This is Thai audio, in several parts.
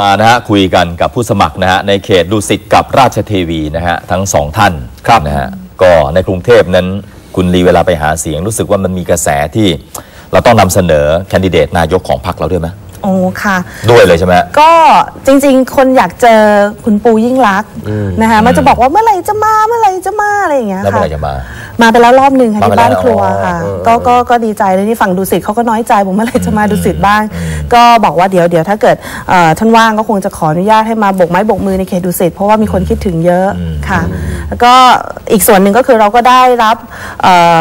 มานะฮะคุยกันกับผู้สมัครนะฮะในเขตดุสิตกับราชเทวีนะฮะทั้งสองท่านครับนะฮะก็ในกรุงเทพนั้นคุณลีเวลาไปหาเสียงรู้สึกว่ามันมีกระแสที่เราต้องนำเสนอแคนดิเดตนายกของพรรคเราด้วยไหมโอ้ค่ะ ด้วยเลยใช่ไหม ก็จริงๆ คนอยากเจอคุณปูยิ่งรักษณ์นะคะมันจะบอกว่าเมื่อไหร่จะมาเมื่อไหร่จะมาอะไรอย่างเงี้ยแล้วเมื่อค่ะ ไหร่จะมา มาไปแล้วรอบหนึ่งค่ะมาไปที่บ้านแล้วครัวอ๋อค่ะเออ ก็ก็ก็ดีใจเลยที่ฝั่งดุสิตเขาก็น้อยใจผมเมื่อไหร่จะมาดุสิตบ้าง ก็บอกว่าเดี๋ยวเดี๋ยวถ้าเกิดเอ่อท่านว่างก็คงจะขออนุญาตให้มาโบกไม้โบกมือในเขตดุสิตเพราะว่ามีคนคิดถึงเยอะค่ะ แล้วก็อีกส่วนหนึ่งก็คือเราก็ได้รับเอ่อ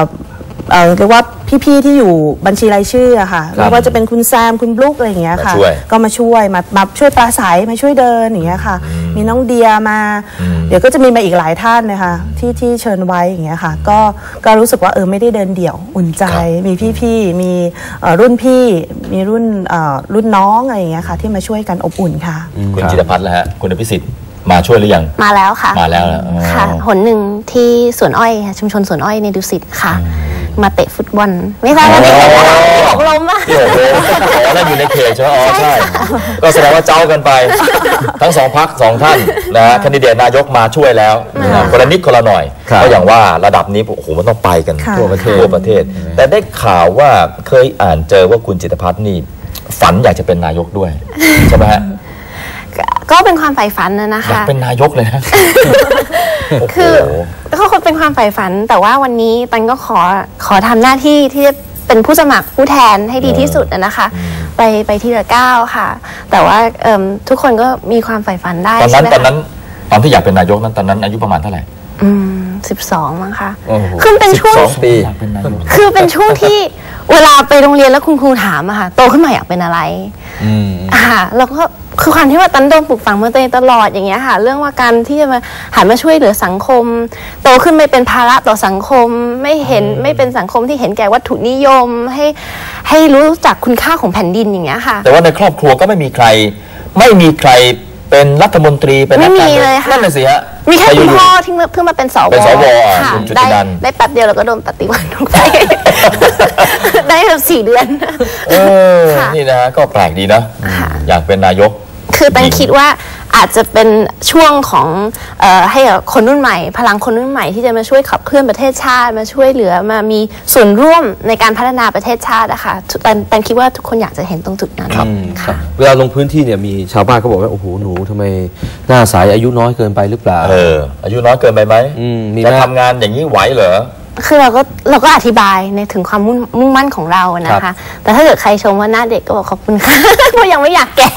เอ่อเรียกว่า พี่ๆที่อยู่บัญชีรายชื่ออะค่ะไม่ว่าจะเป็นคุณแซมคุณบลุกอะไรอย่างเงี้ยค่ะ มาช่วย ก็มาช่วยมามาช่วยปราศัยมาช่วยเดินอย่างเงี้ยค่ะ มีน้องเดียมา เดี๋ยวก็จะมีมาอีกหลายท่านนะคะที่ที่เชิญไว้อย่างเงี้ยค่ะ ก็ก็รู้สึกว่าเออไม่ได้เดินเดี่ยวอุ่นใจ มีพี่ๆมีเอ่อรุ่นพี่มีรุ่นเอ่อรุ่นน้องอะไรอย่างเงี้ยค่ะ ที่มาช่วยกันอบอุ่นค่ะ คุณจิตรพัฒน์แล้วฮะคุณอภิสิทธิ์มาช่วยหรือยัง มาแล้วค่ะมาแล้วนะอ๋อ ค่ะหนหนึ่งที่สวนอ้อยค่ะชุมชนสวนอ้อยในดุสิตค่ะ มาเตะฟุตบอลไม่ทราบว่าเป็นอะไรที่หกล้มป่ะพี่โอ้โหอ๋อนั่นอยู่ในเขตใช่ไหมอ๋อใช่ ก็แสดงว่าเจ้ากันไป ทั้งสองพักสองท่านนะฮะแคนดิเดตนายกมาช่วยแล้วนะฮะคนละนิดคนละหน่อยครับ ก็อย่างว่าระดับนี้โอ้โหมันต้องไปกันค่ะ ทั่วประเทศทั่วประเทศ แต่ได้ข่าวว่าเคยอ่านเจอว่าคุณจิตรพัฒน์นี่ฝันอยากจะเป็นนายกด้วย ใช่ไหมฮะ ก็เป็นความใฝ่ฝันนะนะอยากคะ เป็นนายกเลยนะโอ้โหคือก็คงเป็นความใฝ่ฝัน แต่ว่าวันนี้ตันก็ขอขอทำหน้าที่ที่จะเป็นผู้สมัครผู้แทนให้ดีที่สุดอะนะคะ ไปไปที่ละก้าวค่ะ แต่ว่าเอิ่มทุกคนก็มีความใฝ่ฝันได้ตอนใช่นั้นไหมตอนคะนั้นตอนที่อยากเป็นนายกนั้นตอนนั้นอายุประมาณเท่าไหร่อืมสิบสองมั้งคะโอ้โหคือเป็นช่วงสองปี อยากเป็นนายก คือเป็นช่วงที่เวลาไปโรงเรียนแล้วคุณครูถามอะค่ะ โตขึ้นมาอยากเป็นอะไรอืม อ่าแล้วก็ คือความที่ว่าตันโดนปลูกฝังมาตัวเองตลอดอย่างเงี้ยค่ะเรื่องว่าการที่จะมาหันมาช่วยเหลือสังคม โตขึ้นไม่เป็นภาระต่อสังคมไม่เห็นไม่เป็นสังคมที่เห็นแก่วัตถุนิยมให้ให้รู้จักคุณค่าของแผ่นดินอย่างเงี้ยค่ะ แต่ว่าในครอบครัวก็ไม่มีใคร ไม่มีใครเป็นรัฐมนตรีเป็นนักการไม่มีเมืองเลยค่ะนั่นน่ะสิฮะมีแค่แต่คุณยู่ๆพ่อที่เพิ่งมาเป็นสวเป็นสวอะค่ะคุณจุติได้นันท์ได้แป๊บเดียวแล้วก็โดนปฏิวัติไปได้แบบสี่เดือนเออค่ะนี่นะฮะก็แปลกดีนะค่ะอยากเป็นนายก คือตันจริงคิดว่าอาจจะเป็นช่วงของเออให้กับคนรุ่นใหม่ พลังคนรุ่นใหม่ที่จะมาช่วยขับเคลื่อนประเทศชาติ มาช่วยเหลือมามีส่วนร่วมในการพัฒนาประเทศชาตินะคะตันตันคิดว่าทุกคนอยากจะเห็นตรงจุดนั้นครับค่ะเวลาลงพื้นที่เนี่ยมีชาวบ้านเขาบอกว่าโอ้โหหนูทำไมหน้าใสอายุน้อยเกินไปหรือเปล่าเอออายุน้อยเกินไปไหมอืมมีจะไหมทำงานอย่างนี้ไหวเหรอ คือเราก็เราก็อธิบายในถึงความมุ่งมุ่งมั่นของเรานะครัคะ บ แต่ถ้าเกิดใครชมว่าหน้าเด็กก็บอกขอบคุณค่ะ เพราะยังไม่อยากแก่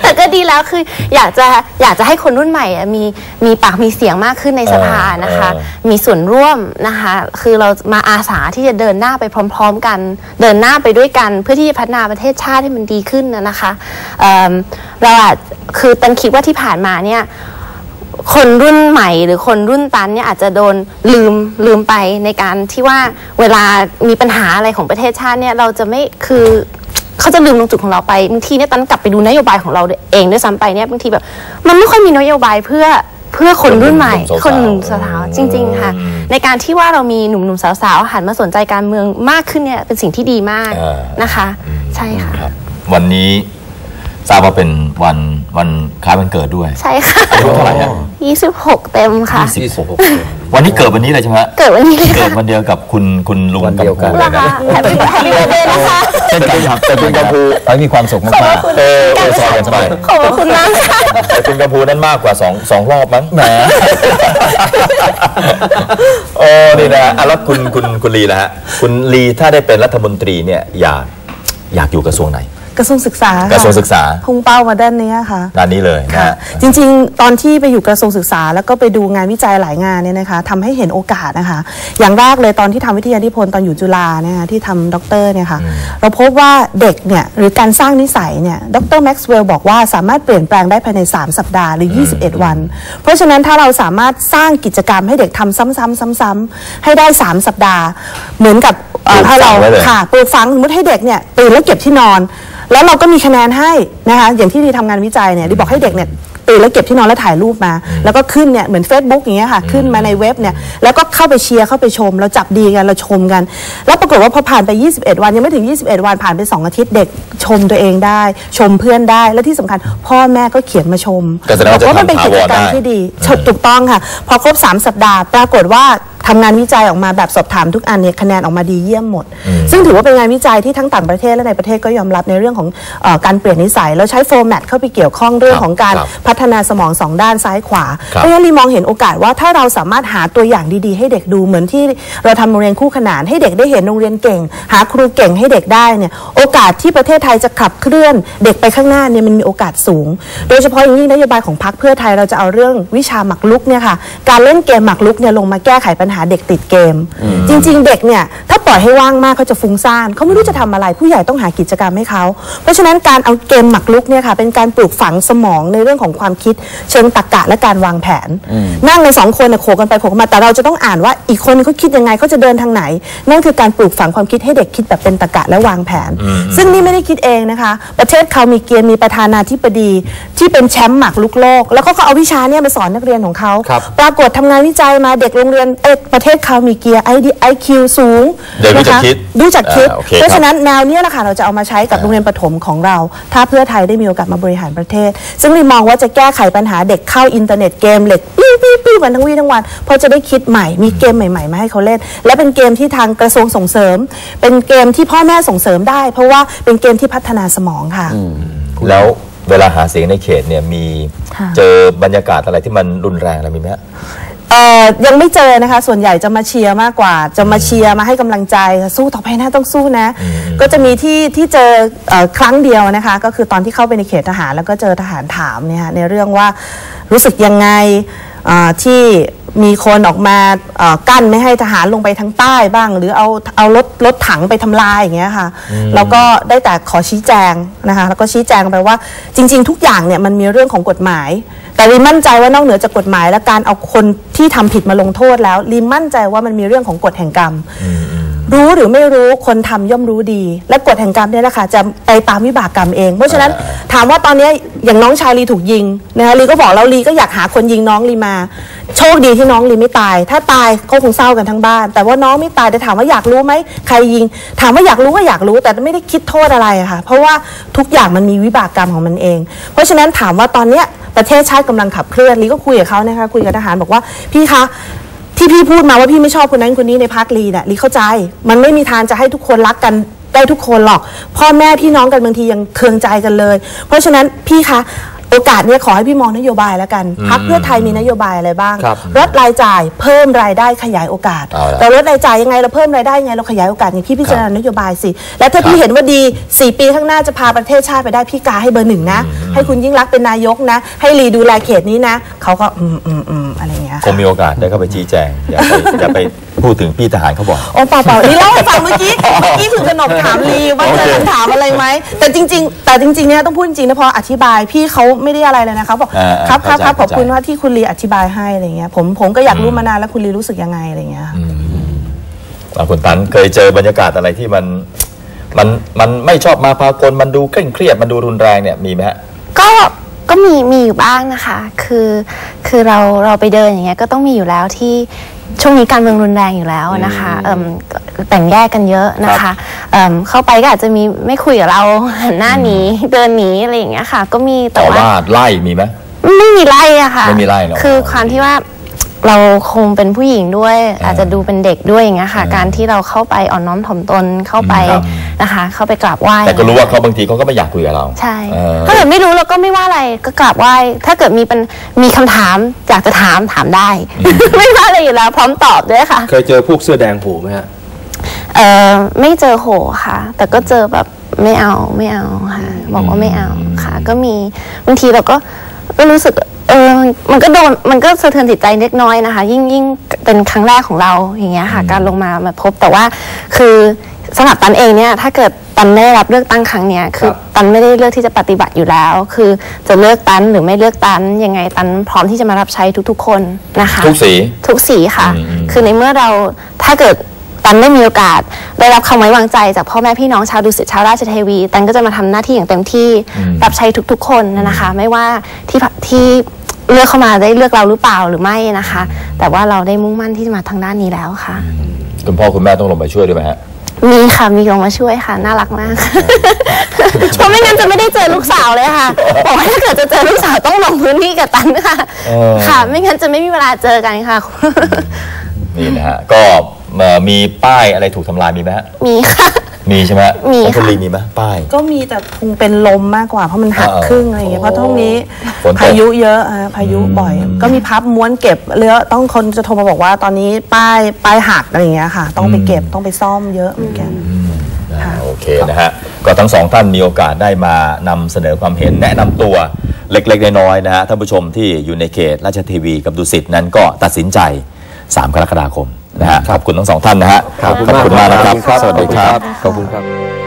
แต่ก็ดีแล้วคืออยากจะอยากจะให้คนรุ่นใหม่อะมีมีปากมีเสียงมากขึ้นในสภานะคะ เออ มีส่วนร่วมนะคะ คือเรามาอาสาที่จะเดินหน้าไปพร้อม ๆ กัน เดินหน้าไปด้วยกัน เพื่อที่จะพัฒนาประเทศชาติให้มันดีขึ้นนะนะคะเอิ่มเราอาจคือตันคิดว่าที่ผ่านมาเนี่ย คนรุ่นใหม่หรือคนรุ่นตันเนี่ยอาจจะโดนลืมลืมไปในการที่ว่าเวลามีปัญหาอะไรของประเทศชาติเนี่ยเราจะไม่คือเขาจะลืมตรงจุดของเราไปบางทีเนี่ยตันกลับไปดูนโยบายของเราเองด้วยซ้ำไปเนี่ยบางทีแบบ มันไม่ค่อยมีนโยบายเพื่อเพื่อคนรุ่นใหม่หนุ่มๆสาวๆคนหนุ่มสาวๆจริง ๆ ค่ะ ในการที่ว่าเรามีหนุ่มๆสาวๆหันมาสนใจการเมืองมากขึ้นเนี่ยเป็นสิ่งที่ดีมากอ่านะคะ ใช่ค่ะครับวันนี้ ทราบว่าเป็นวันวันคล้ายวันเกิดด้วยใช่ค่ะ อายุเท่าไหร่ฮะ26 เต็มค่ะ26วันนี้เกิดวันนี้เลยใช่ไหมฮะเกิดวันนี้เลยเกิค่ะดวันเดียวกับคุณคุณลุงวันเดียวกันำพูเหรเลอยนะคะแฮปปี้แฮปปี้เบิร์ดเดย์นะคะ เช่นกันครับแต่คุณกัมพูให้มีความสุขมากๆ เออเออซอยกันไปขอบคุณมากค่ะ แต่คุณกัมพูนั้นมากกว่าสองสองรอบมั้งแหม โอ้นี่นะอะแล้วคุณคุณคุณลีนะฮะ คุณลีถ้าได้เป็นรัฐมนตรีเนี่ยอยากอยากอยู่กระทรวงไหน กระทรวงศึกษากระทรวงศึกษา พุ่งเป้ามาด้านเนี้ยค่ะด้านนี้เลยนะค่ะฮะ จริงๆ ตอนที่ไปอยู่กระทรวงศึกษา แล้วก็ไปดูงานวิจัยหลายงานเนี่ยนะคะทำให้เห็นโอกาสนะคะ อย่างแรกเลยตอนที่ทำวิทยานิพนธ์ตอนอยู่จุฬาเนี่ยค่ะที่ทำด็อกเตอร์เนี่ยค่ะเราพบว่าเด็กเนี่ยหรือการสร้างนิสัยเนี่ยดรแม็กซ์เวลล์บอกว่าสามารถเปลี่ยนแปลงได้ภายใน 3 สัปดาห์หรือ 21 วัน เพราะฉะนั้นถ้าเราสามารถสร้างกิจกรรมให้เด็กทำซ้ำๆซ้ำๆให้ได้ 3 สัปดาห์ เหมือนกับเอ่อปลูกถ้าเราฝังไว้เลย ค่ะ ปลูกฝังสมมติให้เด็กเนี่ยตื่นแล้วเก็บที่นอนแล้วเราก็มีคะแนนให้นะคะอย่างที่ดีทำงานวิจัยเนี่ยดีบอกให้เด็กเนี่ยตื่นแล้วเก็บที่นอนแล้วถ่ายรูปมา แล้วก็ขึ้นเนี่ยเหมือน Facebook อย่างเงี้ยค่ะ ขึ้นมาในเว็บเนี่ยแล้วก็เข้าไปเชียร์เข้าไปชม เราจับดีกันเราชมกัน แล้วปรากฏว่าพอผ่านไป 21 วันยังไม่ถึง 21 วันผ่านไป 2 อาทิตย์เด็กชมตัวเองได้ ชมเพื่อนได้และที่สำคัญ พ่อแม่ก็เขียนมาชมก็แสดงว่าจะบอกมันเป็นทำกิจกรรมถาวรได้ที่ดีถูกต้องค่ะ พอครบ 3 สัปดาห์ ปรากฏว่า ทำงานวิจัยออกมาแบบสอบถามทุกอันเนี่ยคะแนนออกมาดีเยี่ยมหมด ซึ่งถือว่าเป็นงานวิจัยที่ทั้งต่างประเทศและในประเทศก็ยอมรับในเรื่องของเออการเปลี่ยนนิสัย แล้วใช้โฟร์แมตเข้าไปเกี่ยวข้องเรื่องของการครับพัฒนาสมองสองด้านซ้ายขวาครับเพราะฉะนั้นลีมองเห็นโอกาสว่าถ้าเราสามารถหาตัวอย่างดีๆ ให้เด็กดูเหมือนที่เราทำโรงเรียนคู่ขนานให้เด็กได้เห็นโรงเรียนเก่ง หาครูเก่งให้เด็กได้เนี่ยโอกาสที่ประเทศไทยจะขับเคลื่อนเด็กไปข้างหน้าเนี่ยมันมีโอกาสสูง โดยเฉพาะอย่างยิ่งนโยบายของพรรคเพื่อไทยเราจะเอาเรื่องวิชาหมากรุกเนี่ยค่ะการเล่นเกมหมากรุกเนี่ยลงมาแก้ไขปัญหาเด็กติดเกม จริง ๆ เด็กเนี่ยถ้าปล่อยให้ว่างมากเขาจะฟุ้งซ่านเขาไม่รู้จะทำอะไรผู้ใหญ่ต้องหากิจกรรมให้เขาเพราะฉะนั้นการเอาเกมหมากรุกเนี่ยค่ะเป็นการปลูกฝังสมองในเรื่องของความคิด เชิงตรรกะและการวางแผน นั่งในสองคนเนี่ยโขกกันไปโขกกันมาแต่เราจะต้องอ่านว่าอีกคนนึงเขาคิดยังไงเขาจะเดินทางไหน นั่นคือการปลูกฝังความคิดให้เด็กคิดแบบเป็นตรรกะและวางแผน ซึ่งนี่ไม่ได้คิดเองนะคะ ประเทศเขามีเกียรติมีประธานาธิบดี ที่เป็นแชมป์หมากรุกโลก แล้วเขาก็เอาวิชาเนี่ยมาสอนนักเรียนของเขาครับปรากฏทำงานวิจัยมาเด็กโรงเรียนเอยประเทศเขามีเกียร์ไอดีไอคิวสูงเด็กรู้จักนะคะคิดรู้จักคิดอ่าโอเคเพราะครับฉะนั้นแนวเนี้ยแหละค่ะเราจะเอามาใช้กับโรงเรียนประถมของเรา ถ้าเพื่อไทยได้มีโอกาสมาบริหารประเทศ ซึ่งลีมองว่าจะแก้ไขปัญหาเด็กเข้าอินเทอร์เน็ตเกมเหล็กปิ้วปิ้วปิ้วกันทั้งวี่ทั้งวัน เพราะจะได้คิดใหม่มีเกมใหม่ๆมาให้เขาเล่น และเป็นเกมที่ทางกระทรวงส่งเสริม เป็นเกมที่พ่อแม่ส่งเสริมได้ เพราะว่าเป็นเกมที่พัฒนาสมองค่ะ แล้วเวลาหาเสียงในเขตเนี่ยมีค่ะ เจอบรรยากาศอะไรที่มันรุนแรงอะไรมีไหมฮะ เอ่อยังไม่เจอนะคะ ส่วนใหญ่จะมาเชียร์มากกว่า จะมาเชียร์มาให้กำลังใจสู้ต่อไปนะต้องสู้นะ ก็จะมีที่ที่เจอเอ่อครั้งเดียวนะคะ ก็คือตอนที่เข้าไปในเขตทหารแล้วก็เจอทหารถามเนี่ยค่ะในเรื่องว่ารู้สึกยังไงเอ่อ ที่มีคนออกมาเอ่อกั้นไม่ให้ทหารลงไปทางใต้บ้าง หรือเอาเอารถรถถังไปทำลายอย่างเงี้ยค่ะแล้วก็ได้แต่ขอชี้แจงนะคะแล้วก็ชี้แจงไปว่าจริง ๆ ทุกอย่างเนี่ยมันมีเรื่องของกฎหมาย แต่รีมั่นใจว่านอกเหนือจากกฎหมาย และการเอาคนที่ทำผิดมาลงโทษแล้วรีมั่นใจว่ามันมีเรื่องของกฎแห่งกรรม รู้หรือไม่รู้คนทำย่อมรู้ดี และกฎแห่งกรรมเนี่ยแหละค่ะจะไปตามวิบากกรรมเอง เพราะฉะนั้นถามว่าตอนนี้อย่างน้องชายลีถูกยิงนะคะลีก็บอกแล้วลีก็อยากหาคนยิงน้องลีมา โชคดีที่น้องลีไม่ตาย ถ้าตายก็คงเศร้ากันทั้งบ้าน แต่ว่าน้องไม่ตายแต่ถามว่าอยากรู้ไหมใครยิง ถามว่าอยากรู้ก็อยากรู้แต่ไม่ได้คิดโทษอะไรอะค่ะ เพราะว่าทุกอย่างมันมีวิบากกรรมของมันเอง เพราะฉะนั้นถามว่าตอนเนี้ยประเทศชาติกำลังขับเคลื่อนลีก็คุยกับเขานะคะคุยกับทหารบอกว่าพี่คะ ที่พี่พูดมาว่าพี่ไม่ชอบคนนั้นคนนี้ในพักลีเนี่ยลีเข้าใจ มันไม่มีทางจะให้ทุกคนรักกันได้ทุกคนหรอก พ่อแม่พี่น้องกันบางทียังเคืองใจกันเลย เพราะฉะนั้นพี่คะ อกาสเนี่ยขอให้พี่มองนโยบายแล้วกันพักเพื่อไทยมีนโยบายอะไรบ้างครับลดรายจ่ายเพิ่มรายได้ขยายโอกาสเอาละเราลดรายจ่ายยังไงเราเพิ่มรายได้ยังไงเราขยายโอกาสอย่างพี่พิจารณานโยบายสิ แล้วถ้าพี่เห็นว่าดี 4 ปีข้างหน้าจะพาประเทศชาติไปได้พี่กาให้เบอร์หนึ่งนะ ให้คุณยิ่งรักษณ์เป็นนายกนะ ให้ลีดูแลเขตนี้นะ เขาก็อืมอืมอืมอะไรอย่างเงี้ยคงมีโอกาสได้เข้าไปชี้แจงอย่าไปอย่าไป พูดถึงพี่ทหารเขาบอก โอ้เปล่าเปล่าลีเล่าให้ฟังเมื่อกี้ เมื่อกี้คือขนมถามลีว่าเจอคำถามอะไรไหม แต่จริง ๆ แต่จริงๆเนี่ยต้องพูดจริงๆนะพออธิบายพี่เขาไม่ได้อะไรเลยนะคะบอกอ่าครับครับครับขเข้าอบใจคุณว่าที่คุณลีอธิบายให้อะไรเงี้ยผมผมก็อยากรู้มานานแล้วคุณลีรู้สึกยังไงอะไรเงี้ย อ่าคุณตันเคยเจอบรรยากาศอะไรที่มันมันมันไม่ชอบมาพากลมันดูเคร่งเครียดมันดูรุนแรงเนี่ยมีไหมฮะ ก็ ก็มีมีอยู่บ้างนะคะ คือคือเราเราไปเดินอย่างเงี้ยก็ต้องมีอยู่แล้วที่ช่วงนี้การเมืองรุนแรงอยู่แล้วนะคะเอิ่มแต่งแยกกันเยอะนะคะเอิ่มเข้าไปก็อาจจะมีไม่คุยกับเราหันหน้าหนีเดินหนีอะไรอย่างเงี้ยค่ะ ก็มีแต่ต่อว่าว่าไล่มีไหมไม่มีไล่อะค่ะไม่มีไล่เนอะคือความที่ว่า เราคงเป็นผู้หญิงด้วย อาจจะดูเป็นเด็กด้วยอย่างเงี้ยค่ะ การที่เราเข้าไปอ่อนน้อมถ่อมตนเข้าไปครับนะคะ เข้าไปกราบไหว้แต่ก็รู้ว่าเขาบางทีเขาก็ไม่อยากคุยกับเรา ใช่เออถ้าเกิดไม่รู้เราก็ไม่ว่าอะไรก็กราบไหว้ ถ้าเกิดมีเป็นมีคำถามอยากจะถามถามได้ ไม่ว่าอะไรอยู่แล้ว พร้อมตอบด้วยค่ะ เคยเจอพวกเสื้อแดงโผล่ไหมฮะเออไม่เจอโหค่ะ แต่ก็เจอแบบไม่เอาไม่เอาค่ะ บอกว่าไม่เอาค่ะ ก็มีบางทีเราก็ก็รู้สึก เออมันก็โดนมันก็สะเทือนจิตใจเล็กน้อยนะคะ ยิ่งยิ่งเป็นครั้งแรกของเราอย่างเงี้ยค่ะ การลงมามาพบแต่ว่าคือสำหรับตันเองเนี่ยถ้าเกิดตันได้รับเลือกตั้งครั้งเนี้ยคือครับตันไม่ได้เลือกที่จะปฏิบัติอยู่แล้ว คือจะเลือกตันหรือไม่เลือกตันยังไงตันพร้อมที่จะมารับใช้ทุกๆ คนนะคะทุกสีทุกสีค่ะอืมคือในเมื่อเราถ้าเกิดตันได้มีโอกาส ได้รับคำไว้วางใจจากพ่อแม่พี่น้องชาวดุสิตชาวราชเทวี ตันก็จะมาทำหน้าที่อย่างเต็มที่รับใช้ทุกๆ คนนะคะ ไม่ว่าที่ที่ เลือกเข้ามาได้เลือกเราหรือเปล่าหรือไม่นะคะ แต่ว่าเราได้มุ่งมั่นที่จะมาทางด้านนี้แล้วค่ะ คุณพ่อคุณแม่ต้องลงไปช่วยด้วยไหมฮะ มีค่ะมีลงมาช่วยค่ะ น่ารักมาก เพราะไม่งั้นจะไม่ได้เจอลูกสาวเลยค่ะบอกว่าถ้าเกิดจะเจอลูกสาวต้องลงพื้นที่กับตันค่ะ เออ ค่ะ ไม่งั้นจะไม่มีเวลาเจอกันค่ะ นี่นะฮะ ก็เอ่อมีป้ายอะไรถูกทำลายมีไหมฮะ มีค่ะ มีใช่ไหมฮะมีของคุณค่ะลีมีไหมป้าย ก็มีแต่คงเป็นลมมากกว่าเพราะมันหักอ่าครึ่งอะไรอย่างเงี้ยเพราะช่วงนี้ฝนตกพายุเยอะอะพายุบ่อย ก็มีพับม้วนเก็บเรือต้องคนจะโทรมาบอกว่าตอนนี้ป้ายป้ายหักอะไรอย่างเงี้ยค่ะ ต้องไปเก็บต้องไปซ่อมเยอะเหมือนกัน อ่าโอเคนะฮะ ก็ทั้งสองท่านมีโอกาสได้มานำเสนอความเห็นแนะนำตัวเล็กๆน้อยๆนะฮะท่านผู้ชมที่อยู่ในเขตราชเทวีกับดุสิตนั้นก็ตัดสินใจ 3 กรกฎาคม นะฮะขอบคุณทั้งสองท่านนะฮะขอบคุณขอบคุณมากนะครับขอบสวัสดีครับ ขอบคุณครับ